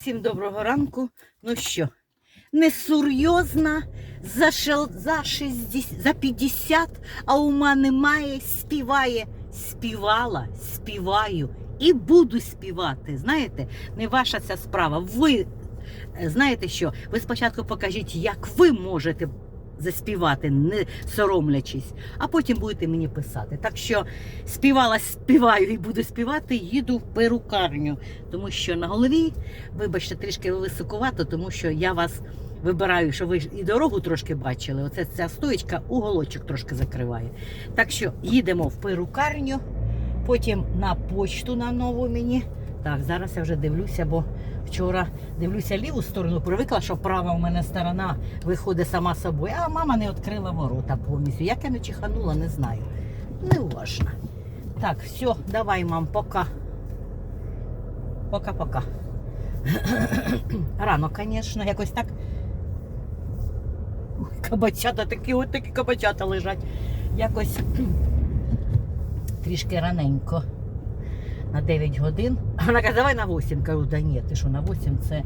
Всім доброго ранку. Ну що, несерйозна за, шел, за, 60, за 50, а ума немає, співає. Співала, співаю і буду співати. Знаєте, не ваша ця справа. Ви знаєте що? Ви спочатку покажіть, як ви можете заспівати, не соромлячись, а потім будете мені писати. Так що співала, співаю і буду співати, їду в перукарню, тому що на голові, вибачте, трішки високувато, тому що я вас вибираю, що ви і дорогу трошки бачили. Оце ця стоїчка уголочок трошки закриває. Так що їдемо в перукарню, потім на почту на нову мені. Так, зараз я вже дивлюся, бо вчора дивлюся ліву сторону, привикла, що права у мене сторона виходить сама собою, а мама не відкрила ворота повністю. Як я не чиханула, не знаю. Неуважно. Так, все, давай, мам, пока. Пока-пока. Рано, звісно, якось так. Кабачата, такі от такі кабачата лежать. Якось трішки раненько. На 9 годин. Вона каже, давай на 8. Кажу, да ні, ти що на 8 це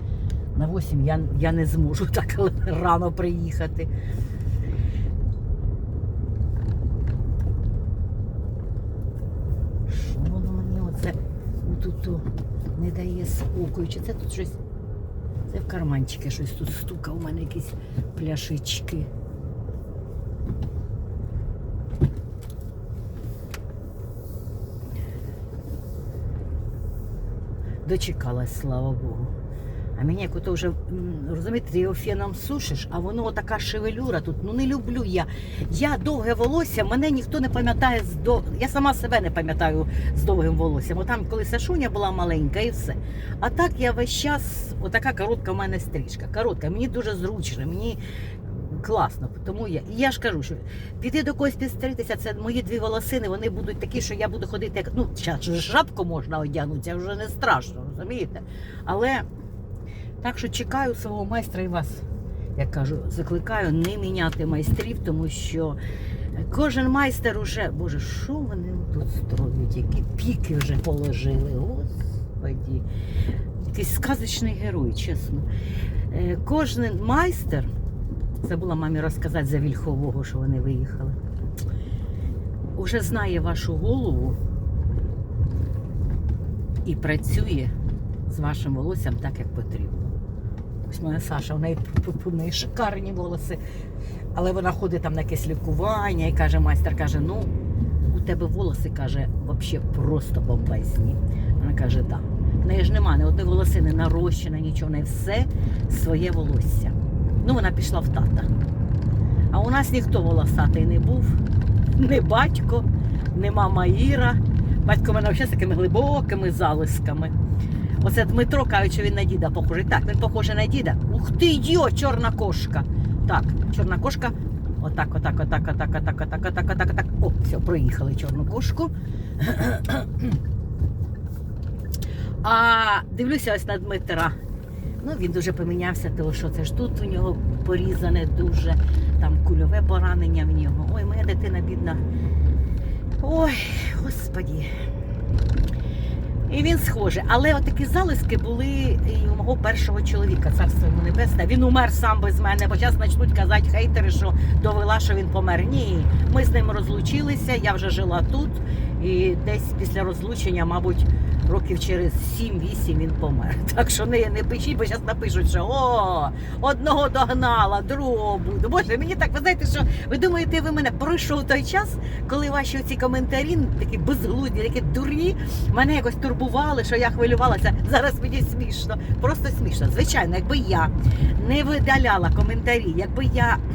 на 8 я, я не зможу так рано приїхати. Що воно мені оце тут не дає спокою? Чи це тут щось? Це в карманчики щось тут стука, у мене якісь пляшечки. Дочекалась, слава Богу. А мені як ото вже, розумієте, ти його феном сушиш, а воно така шевелюра тут. Ну не люблю я. Я довге волосся, мене ніхто не пам'ятає з до. Я сама себе не пам'ятаю з довгим волоссям. Отам, коли Сашуня була маленька і все. А так я весь час, отака коротка в мене стрижка. Коротка, мені дуже зручно, мені класно. Тому я. Я ж кажу, що піти до когось підстритися, це мої дві волосини, вони будуть такі, що я буду ходити як. Ну, зараз ж можна одягнутися, вже не страшно, розумієте? Але так що чекаю свого майстра і вас, як кажу, закликаю не міняти майстрів, тому що кожен майстер уже, боже, що вони тут строють, які піки вже положили, господі. Якийсь сказочний герой, чесно. Е, Кожен майстер, забула мамі розказати за Вільхового, що вони виїхали, уже знає вашу голову і працює з вашим волоссям так, як потрібно. Ось моя Саша, в неї, в неї шикарні волоси. Але вона ходить там на якесь лікування і каже, майстер каже, ну, у тебе волоси, каже, взагалі просто бомбезні. Вона каже, так. Да. В неї ж нема ні одної волосини нарощена, нічого, в неї все своє волосся. Ну, вона пішла в тата. А у нас ніхто волосатий не був, не батько, не мама Іра. Батько в мене взагалі з такими глибокими залисками. Оце Дмитро кажуть, він на діда похожий. Так, він похожий на діда. Ух ти, йо, чорна кошка. Так, чорна кошка. Отак, отак, отак, отак, отак, отак, отак, отак, отак. О, все, проїхали чорну кошку. А дивлюся ось на Дмитра. Ну, він дуже помінявся, тому що це ж тут у нього порізане дуже, там кульове поранення в нього. Ой, моя дитина бідна. Ой, господі. І він схожий. Але отакі залиски були і у мого першого чоловіка, царство йому небесне. Він умер сам без мене, бо зараз почнуть казати хейтери, що довела, що він помер. Ні, ми з ним розлучилися, я вже жила тут. І десь після розлучення, мабуть, років через 7-8 він помер. Так що не, не пишіть, бо зараз напишуть, що о, одного догнала, другого буду. Боже, мені так, ви знаєте, що ви думаєте, ви мене пройшов той час, коли ваші ці коментарі такі безглузді, такі дурні, мене якось турбували, що я хвилювалася. Зараз мені смішно, просто смішно. Звичайно, якби я не видаляла коментарі, якби я.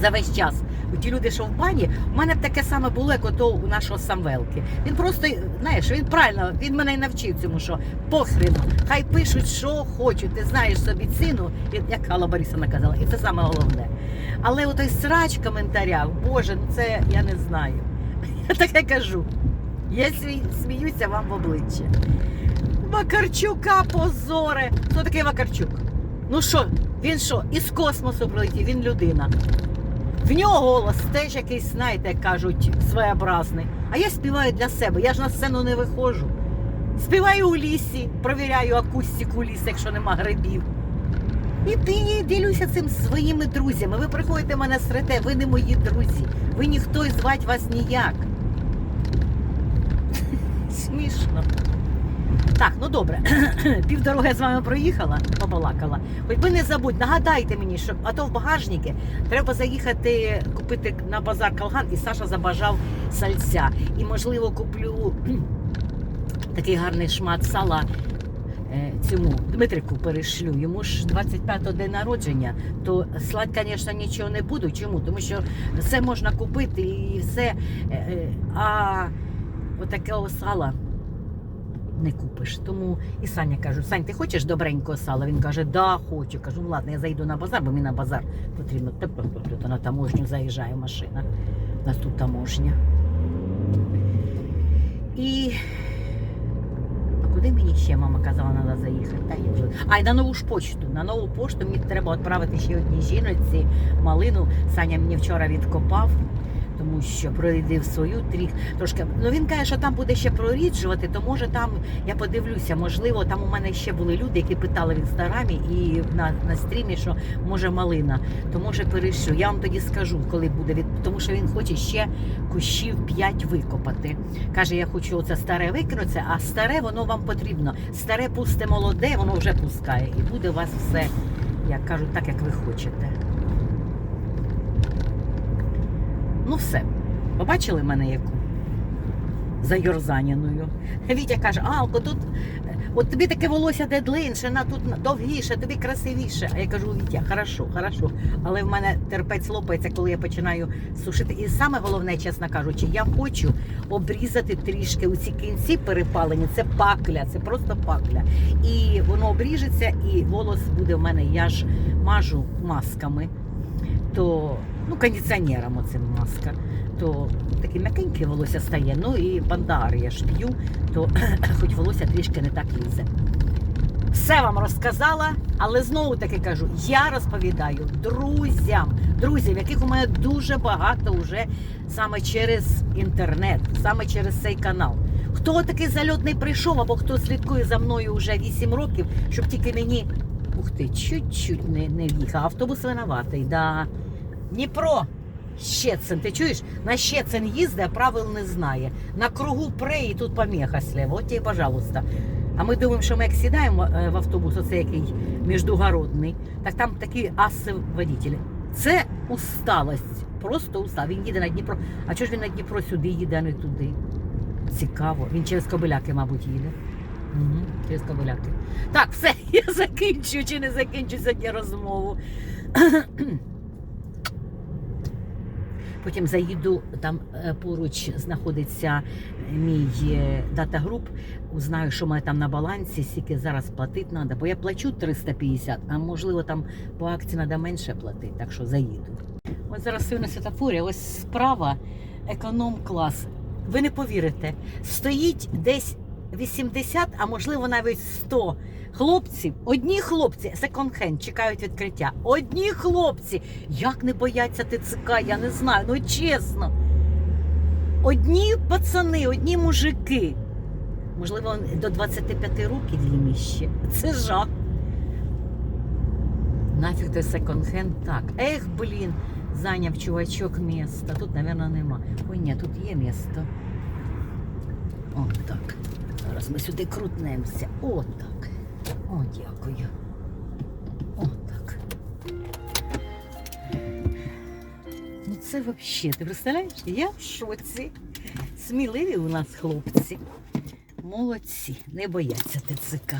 За весь час. Ті люди, що в бані, у мене б таке саме було, як ото у нашого Самвелки. Він просто, знаєш, він правильно, він мене й навчив цьому, що похріну, хай пишуть, що хочуть, ти знаєш собі ціну, як Алла Борисовна казала, і це саме головне. Але отой срач в коментарях, боже, ну це я не знаю. Я таке кажу. Я сміюся вам в обличчя. Вакарчука позоре. Хто такий Вакарчук? Ну що, він що, із космосу прилетів, він людина. В нього голос теж якийсь, знаєте, як кажуть, своєобразний. А я співаю для себе. Я ж на сцену не виходжу. співаю у лісі, провіряю акустику лісу, якщо нема грибів. І, і ділюся цим своїми друзями. Ви приходите мене срете, ви не мої друзі. Ви ніхто і звать вас ніяк. Смішно. Так, ну добре. Півдороги я з вами проїхала, побалакала. Хоч би не забудь, нагадайте мені, що а то в багажники треба заїхати купити на базар калган, і Саша забажав сальця. І можливо куплю такий гарний шмат сала е, цьому Дмитрику перешлю. Йому ж 25-го день народження, то слать, звісно, нічого не буду. Чому? Тому що все можна купити і все. е, е, А отакого сала не купиш. Тому і Саня кажу: Сань, ти хочеш добренького сала? Він каже, да, хочу. Кажу, ну ладно, я зайду на базар, бо мені на базар потрібно. Тут на таможню заїжджає машина. У нас тут таможня. І. Куди мені ще мама казала, треба заїхати? Та я вже. А й на нову ж почту. На нову пошту мені треба відправити ще одній жіночці малину. Саня мені вчора відкопав. Тому що прорідив свою тріх трошки. Ну він каже, що там буде ще проріджувати, то може там я подивлюся. Можливо, там у мене ще були люди, які питали в інстаграмі і на, на стрімі, що може малина, то може перейшлю. Я вам тоді скажу, коли буде від тому, що він хоче ще кущів 5 викопати. Каже, я хочу оце старе викинути, а старе воно вам потрібно. Старе пусте молоде, воно вже пускає, і буде у вас все, як кажуть, так як ви хочете. Ну все. Побачили мене яку? Зайорзаняною. Вітя каже, Алко, тут от тобі таке волосся де длинше, на тут довгіше, тобі красивіше. А я кажу, Вітя, хорошо, хорошо. Але в мене терпець лопається, коли я починаю сушити. І саме головне, чесно кажучи, я хочу обрізати трішки у ці кінці перепалені. Це пакля, це просто пакля. І воно обріжеться, і волос буде в мене, я ж мажу масками то ну, кондиціонером оцим маска, то таке м'якеньке волосся стає. Ну і бандар я ж п'ю, то хоч волосся трішки не так лізе. Все вам розказала, але знову таки кажу, я розповідаю друзям, друзям, яких у мене дуже багато вже саме через інтернет, саме через цей канал. Хто такий зальотний прийшов, або хто слідкує за мною вже 8 років, щоб тільки мені. Ух ти, чуть-чуть не, не в'їхав. Автобус винуватий, да. Дніпро, Щецин, ти чуєш? На Щецин їздить, а правил не знає. На кругу пре і тут помеха слева. От тебе, пожалуйста. А ми думаємо, що ми як сідаємо е, в автобус, оцей який міждугородний, так там такі аси водителі. Це усталость. Просто устав. Він їде на Дніпро. А чого ж він на Дніпро сюди їде, а не туди? Цікаво. Він через Кобиляки, мабуть, їде. Угу, через Кобиляки. Так, все, я закінчу чи не закінчу сьогодні розмову. Потім заїду, там е, поруч знаходиться мій е, дата-груп, узнаю, що мене там на балансі, скільки зараз платити треба, бо я плачу 350, а можливо там по акції треба менше платити, так що заїду. Ось зараз на світофорі, ось справа економ-клас. Ви не повірите, стоїть десь 80, а можливо навіть 100 хлопців. Одні хлопці, секонд-хенд, чекають відкриття. Одні хлопці. Як не бояться ТЦК, я не знаю. Ну чесно. Одні пацани, одні мужики. Можливо, до 25 років їм іще. Це жах. Нафіг той секонд-хенд так. Ех, блін, зайняв чувачок місто. Тут, мабуть, нема. Ой, ні, тут є місто. О, так. Зараз ми сюди крутнемося. О, так. О, дякую. О, так. Ну це взагалі, ти представляєш? Я в шоці. Сміливі у нас хлопці. Молодці, не бояться ТЦК.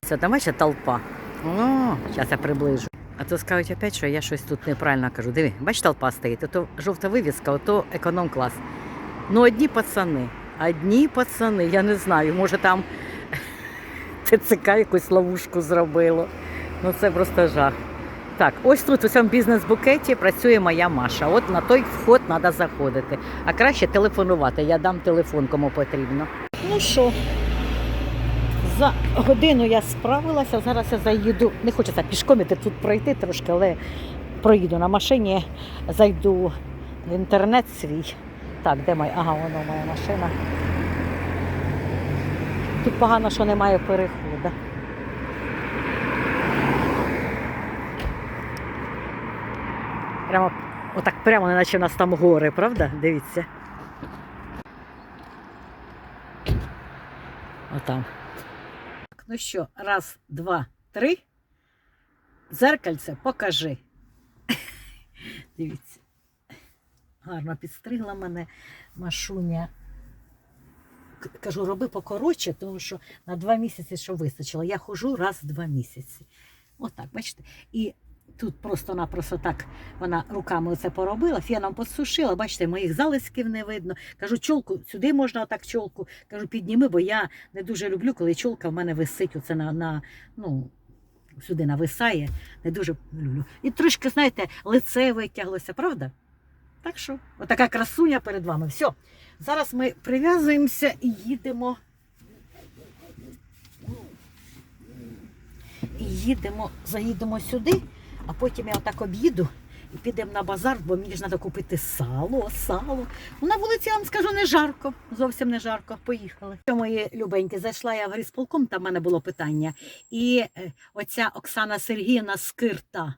Це там бачиш, толпа. О, зараз я приближу. А то скажуть опять, що я щось тут неправильно кажу. Диви, бач, толпа стоїть, ото жовта вивіска, ото економ-клас. Ну, одні пацани, одні пацани, я не знаю, може там ТЦК якусь ловушку зробило. Ну це просто жах. Так, ось тут у цьому бізнес-букеті працює моя Маша. От на той вход треба заходити. А краще телефонувати. Я дам телефон, кому потрібно. Ну що, за годину я справилася. Зараз я заїду. Не хочеться пішком іти тут пройти трошки, але проїду на машині, зайду в інтернет свій. Так, де моя? Ага, воно моя машина. Тут погано, що немає переходу. Прямо, отак прямо, наче у нас там гори, правда? Дивіться. Отам. Ну що, раз, два, три. Зеркальце покажи. Дивіться. Гарно підстригла мене Машуня. Кажу, роби покоротше, тому що на два місяці що вистачило. Я ходжу раз в два місяці. Отак, бачите? І тут просто-напросто так вона руками це поробила, феном посушила, бачите, моїх залисків не видно. Кажу, чолку, сюди можна отак чолку. Кажу, підніми, бо я не дуже люблю, коли чолка в мене висить оце на, на ну, сюди нависає. Не дуже люблю. І трошки, знаєте, лице витяглося, правда? Так що, отака красуня перед вами. Все. Зараз ми прив'язуємося і їдемо. І їдемо, заїдемо сюди, а потім я отак об'їду і підемо на базар, бо мені ж треба купити сало, сало. На вулиці, я вам скажу, не жарко, зовсім не жарко. Поїхали. Що, мої любенькі, зайшла я в грисполком, там в мене було питання. І е, оця Оксана Сергіївна Скирта.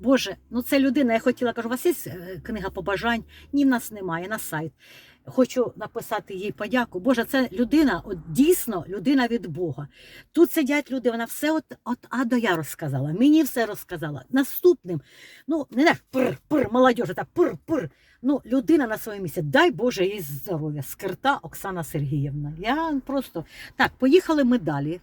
Боже, ну це людина. Я хотіла кажу, у вас є е, книга побажань? Ні, в нас немає на сайт. Хочу написати їй подяку. Боже, це людина, от дійсно людина від Бога. Тут сидять люди, вона все от, от А до Я розказала. Мені все розказала. Наступним, ну не так пр, пр, молодіж, так пр, пр. Ну, людина на своєму місці. Дай Боже їй здоров'я. Скирта Оксана Сергіївна. Я просто так, поїхали ми далі.